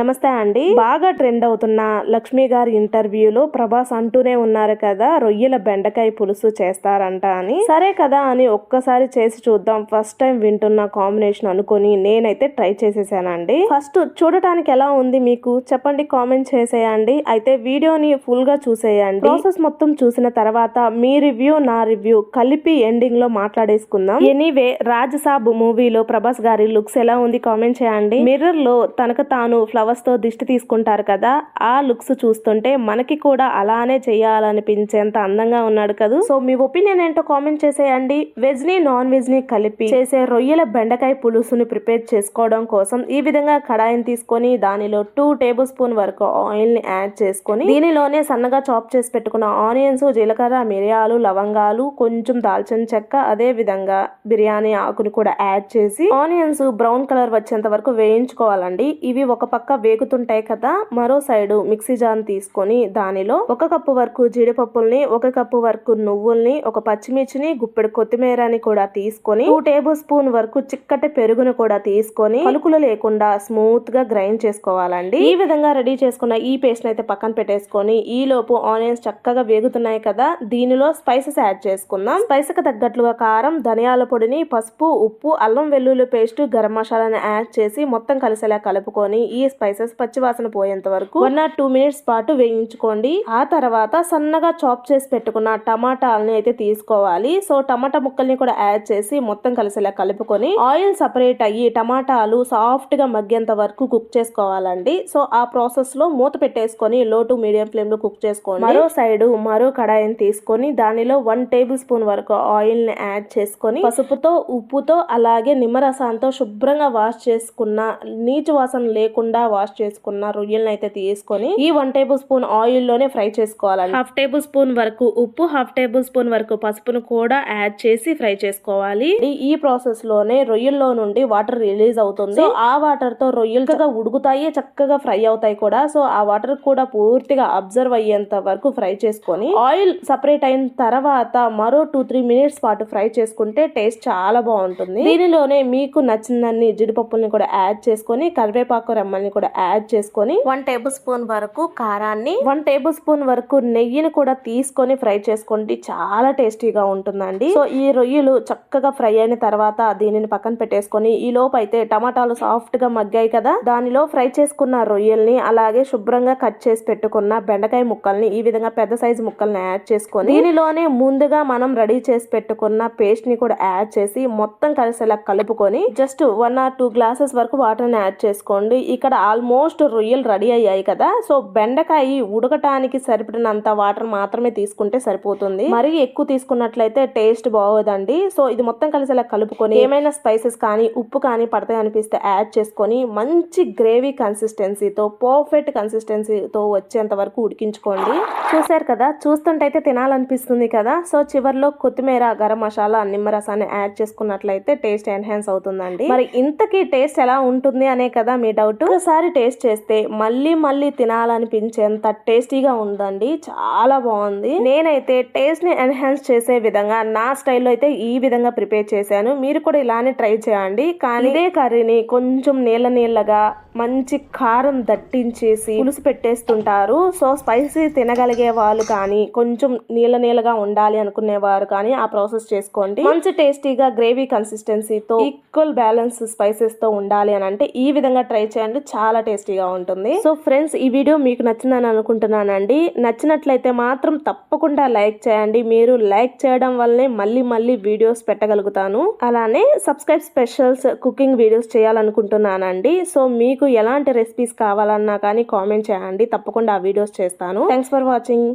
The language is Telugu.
నమస్తే అండి. బాగా ట్రెండ్ అవుతున్న లక్ష్మి గారి ఇంటర్వ్యూలో ప్రభాస్ అంటూనే ఉన్నారు కదా రొయ్యల బెండకాయ పులుసు చేస్తారంట అని. సరే కదా అని ఒక్కసారి చేసి చూద్దాం. ఫస్ట్ టైం వింటున్న కాంబినేషన్ అనుకొని నేనైతే ట్రై చేసేసానండి. ఫస్ట్ చూడటానికి ఎలా ఉంది మీకు? చెప్పండి కామెంట్ చేసేయండి. అయితే వీడియోని ఫుల్గా చూసేయండి. ప్రాసెస్ మొత్తం చూసిన తర్వాత మీ రివ్యూ నా రివ్యూ కలిపి ఎండింగ్లో మాట్లాడేసుకుందాం. ఎనీవే రాజసాబ్ మూవీలో ప్రభాస్ గారి లుక్స్ ఎలా ఉంది కామెంట్ చేయండి. మిర్రర్లో తనకు తాను ఫ్లవర్స్ తో దిష్టి తీసుకుంటారు కదా ఆ లుక్స్ చూస్తుంటే మనకి కూడా అలానే చేయాలనిపించేంత అందంగా ఉన్నాడు కదా. సో మీ ఒపీనియన్ ఏంటో కామెంట్ చేసేయండి. వెజ్ని నాన్ వెజ్ని కలిపి చేసే రొయ్యల బెండకాయ పులుసుని ప్రిపేర్ చేసుకోవడం కోసం ఈ విధంగా కడాయిని తీసుకొని దానిలో టూ టేబుల్ స్పూన్ వరకు ఆయిల్ని యాడ్ చేసుకొని దీనిలోనే సన్నగా చాప్ చేసి పెట్టుకున్న ఆనియన్స్ జీలకర్ర మిరియాలు లవంగాలు కొంచెం దాల్చిన చెక్క అదే విధంగా బిర్యానీ ఆకుని కూడా యాడ్ చేసి ఆనియన్స్ బ్రౌన్ కలర్ వచ్చేంత వరకు వేయించుకోవాలండి. ఇవి ఒక పక్క వేగుతుంటాయి కదా మరో సైడు మిక్సీ జాన్ తీసుకొని దానిలో ఒక కప్పు వరకు జీడిపప్పుల్ని ఒక కప్పు వరకు నువ్వుల్ని ఒక పచ్చిమిర్చిని గుప్పెడు కొత్తిమీరని కూడా తీసుకొని టూ టేబుల్ స్పూన్ వరకు చిక్కటి పెరుగును కూడా తీసుకొని పలుకులు లేకుండా స్మూత్గా గ్రైండ్ చేసుకోవాలండి. ఈ విధంగా రెడీ చేసుకున్న ఈ పేస్ట్ అయితే పక్కన పెట్టేసుకొని ఈ లోపు ఆనియన్స్ చక్కగా వేగుతున్నాయి కదా దీనిలో స్పైసెస్ యాడ్ చేసుకుందాం. స్పైస్కి తగ్గట్లుగా కారం ధనియాల పొడిని పసుపు ఉప్పు అల్లం వెల్లుల్లి పేస్ట్ గరం మసాలాని యాడ్ చేసి మొత్తం కలిసేలా కలుపుకొని ఈ స్పైసెస్ పచ్చివాసన పోయేంత వరకు వన్ ఆర్ టూ మినిట్స్ పాటు వేయించుకోండి. ఆ తర్వాత సన్నగా చాప్ చేసి పెట్టుకున్న టమాటాలని అయితే తీసుకోవాలి. సో టమాటా ముక్కల్ని కూడా యాడ్ చేసి మొత్తం కలిసేలా కలుపుకొని ఆయిల్ సపరేట్ అయ్యి టమాటాలు సాఫ్ట్గా మగ్గేంత వరకు కుక్ చేసుకోవాలండి. సో ఆ ప్రాసెస్లో మూత పెట్టేసుకొని లో టు మీడియం ఫ్లేమ్లో కుక్ చేసుకోండి. మరో సైడ్ మరో కడాయిని తీసుకొని దానిలో వన్ టేబుల్ స్పూన్ వరకు ఆయిల్ని యాడ్ చేసుకొని పసుపుతో ఉప్పుతో అలాగే నిమ్మరసాంతో శుభ్రంగా వాష్ చేసుకున్న నీచు వాసన లేకుండా వాష్ చేసుకున్న రొయ్యలను అయితే తీసుకొని ఈ వన్ టేబుల్ స్పూన్ ఆయిల్లోనే ఫ్రై చేసుకోవాలండి. హాఫ్ టేబుల్ స్పూన్ వరకు ఉప్పు హాఫ్ టేబుల్ స్పూన్ వరకు పసుపును కూడా యాడ్ చేసి ఫ్రై చేసుకోవాలి. ఈ- ప్రాసెస్లోనే రొయ్యల్లో నుండి వాటర్ రిలీజ్ అవుతుంది. ఆ వాటర్తో రొయ్యలు చక్కగా ఉడుకుతాయి చక్కగా ఫ్రై అవుతాయి కూడా. సో ఆ వాటర్ కూడా పూర్తిగా అబ్జర్వ్ అయ్యేంత వరకు ఫ్రై చేసుకొని ఆయిల్ సపరేట్ అయిన తర్వాత మరో టూ త్రీ మినిట్స్ పాటు ఫ్రై చేసుకుంటే టేస్ట్ చాలా బాగుంటుంది. దీనిలోనే మీకు నచ్చిందన్ని జీడిపప్పుల్ని కూడా యాడ్ చేసుకొని కరివేపాకు రెమ్మల్ని కూడా యాడ్ చేసుకొని వన్ టేబుల్ స్పూన్ వరకు కారాన్ని వన్ టేబుల్ స్పూన్ వరకు నెయ్యిని కూడా తీసుకొని ఫ్రై చేసుకోండి. చాలా టేస్టీగా ఉంటుందండి. సో ఈ రొయ్యలు చక్కగా ఫ్రై అయిన తర్వాత దీనిని పక్కన పెట్టేసుకొని ఈ లోపు అయితే టమాటాలు సాఫ్ట్గా మగ్గాయి కదా? దానిలో ఫ్రై చేసుకున్న రొయ్యల్ని అలాగే శుభ్రంగా కట్ చేసి పెట్టుకున్న బెండకాయ ముక్కల్ని ఈ విధంగా పెద్ద సైజు ముక్కల్ని యాడ్ చేసుకొని దీనిలోనే ముందుగా మనం రెడీ చేసి పెట్టుకున్న పేస్ట్ని కూడా యాడ్ చేసి మొత్తం కలిసేలా కలుపుకొని just one or two glasses వరకు వాటర్ని యాడ్ చేసుకోండి. ఇక్కడ ఆల్మోస్ట్ రొయ్యలు రెడీ అయ్యాయి కదా. సో బెండకాయ ఉడకటానికి సరిపడినంత వాటర్ మాత్రమే తీసుకుంటే సరిపోతుంది. మరి ఎక్కువ తీసుకున్నట్లయితే టేస్ట్ బాగోదండి. సో ఇది మొత్తం కలిసేలా కలుపుకొని ఏమైనా స్పైసెస్ కానీ ఉప్పు కానీ పడతాయి అనిపిస్తే యాడ్ చేసుకొని మంచి గ్రేవీ కన్సిస్టెన్సీతో పర్ఫెక్ట్ కన్సిస్టెన్సీతో వచ్చేంత వరకు ఉడికించుకోండి. చూసారు కదా? చూస్తుంటైతే తినాలనిపిస్తుంది కదా? సో చివర్లో కొత్తిమీర గరం మసాలా నిమ్మరసాన్ని యాడ్ చేసుకున్నట్లయితే టేస్ట్ ఎన్హాన్స్ అవుతుందండి. మరి ఇంతకీ టేస్ట్ ఎలా ఉంటుంది అనే కదా మీ డౌట్. ఒకసారి టేస్ట్ చేస్తే మళ్ళీ మళ్ళీ తినాలనిపించేంత టేస్టీగా ఉందండి. చాలా బాగుంది. నేనైతే టేస్ట్ని ఎన్హాన్స్ చేసే విధంగా నా స్టైల్లో అయితే ఈ విధంగా ప్రిపేర్ చేశాను. మీరు కూడా ఇలానే ట్రై చేయండి. కానీ ఇదే కర్రీని కొంచెం నీళ్ళ నీళ్ళగా మంచి కారం దట్టించేసి పులుసు పెట్టేస్తుంటారు. సో స్పైసీ తినగలిగే వాళ్ళు కానీ కొంచెం నీళ్ళ నీళ్ళగా ఉండాలి అనుకునేవారు కానీ ఆ ప్రాసెస్ చేసుకోండి. మంచి టేస్టీగా గ్రేవీ కన్సిస్టెన్సీతో ఈక్వల్ బ్యాలెన్స్ స్పైసెస్తో ఉండాలి అని అంటే ఈ విధంగా ట్రై చేయండి. చాలా చాలా టేస్టీగా ఉంటుంది. సో ఫ్రెండ్స్ ఈ వీడియో మీకు నచ్చిందని అనుకుంటున్నానండి. నచ్చినట్లయితే మాత్రం తప్పకుండా లైక్ చేయండి. మీరు లైక్ చేయడం వల్లనే మళ్ళీ మళ్ళీ వీడియోస్ పెట్టగలుగుతాను. అలానే సబ్స్క్రైబ్ స్పెషల్స్ కుకింగ్ వీడియోస్ చేయాలనుకుంటున్నానండి. సో మీకు ఎలాంటి రెసిపీస్ కావాలన్నా కానీ కామెంట్ చేయండి. తప్పకుండా ఆ వీడియోస్ చేస్తాను. Thanks for watching.